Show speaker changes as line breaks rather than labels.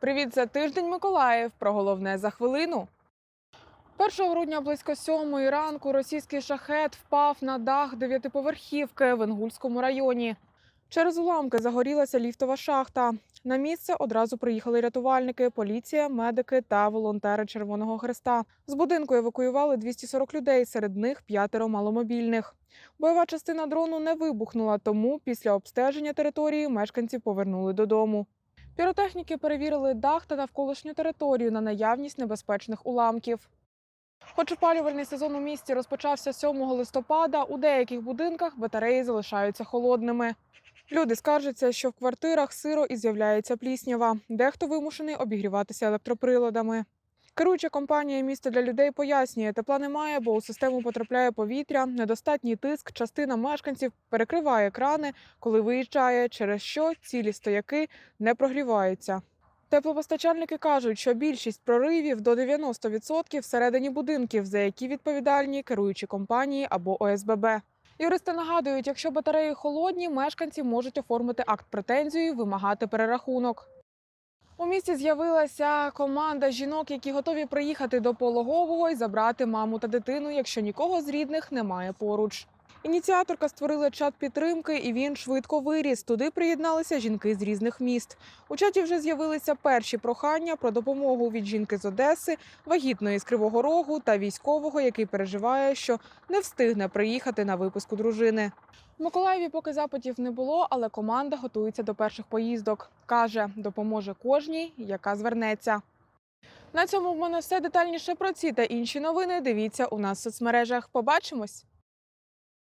Привіт за тиждень, Миколаїв. Про головне за хвилину. 1 грудня близько сьомої ранку російський шахет впав на дах дев'ятиповерхівки в Інгульському районі. Через уламки загорілася ліфтова шахта. На місце одразу приїхали рятувальники, поліція, медики та волонтери Червоного Хреста. З будинку евакуювали 240 людей, серед них п'ятеро маломобільних. Бойова частина дрону не вибухнула, тому після обстеження території мешканці повернули додому. Піротехніки перевірили дах та навколишню територію на наявність небезпечних уламків. Хоч опалювальний сезон у місті розпочався 7 листопада, у деяких будинках батареї залишаються холодними. Люди скаржаться, що в квартирах сиро і з'являється пліснява. Дехто вимушений обігріватися електроприладами. Керуюча компанія місто для людей пояснює, тепла немає, бо у систему потрапляє повітря, недостатній тиск, частина мешканців перекриває крани, коли виїжджає, через що цілі стояки не прогріваються. Теплопостачальники кажуть, що більшість проривів до 90% всередині будинків, за які відповідальні керуючі компанії або ОСББ. Юристи нагадують, якщо батареї холодні, мешканці можуть оформити акт претензії, вимагати перерахунок. У місті з'явилася команда жінок, які готові приїхати до пологового і забрати маму та дитину, якщо нікого з рідних немає поруч. Ініціаторка створила чат підтримки, і він швидко виріс. Туди приєдналися жінки з різних міст. У чаті вже з'явилися перші прохання про допомогу від жінки з Одеси, вагітної з Кривого Рогу та військового, який переживає, що не встигне приїхати на випуску дружини. В Миколаєві поки запитів не було, але команда готується до перших поїздок. Каже, допоможе кожній, яка звернеться. На цьому в мене все детальніше про ці та інші новини. Дивіться у нас в соцмережах. Побачимось.